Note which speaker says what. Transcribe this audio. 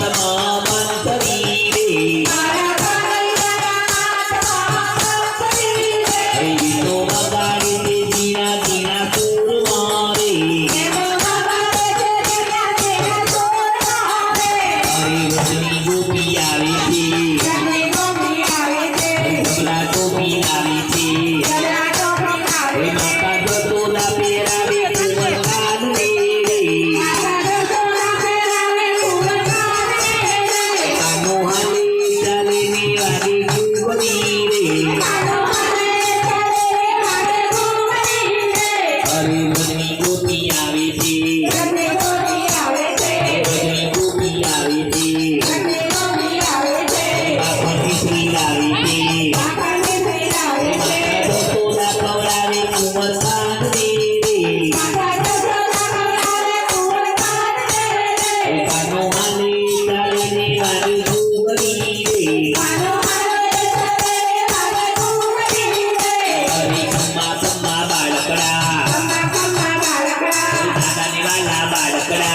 Speaker 1: Atma baby. ബാലക്കടാ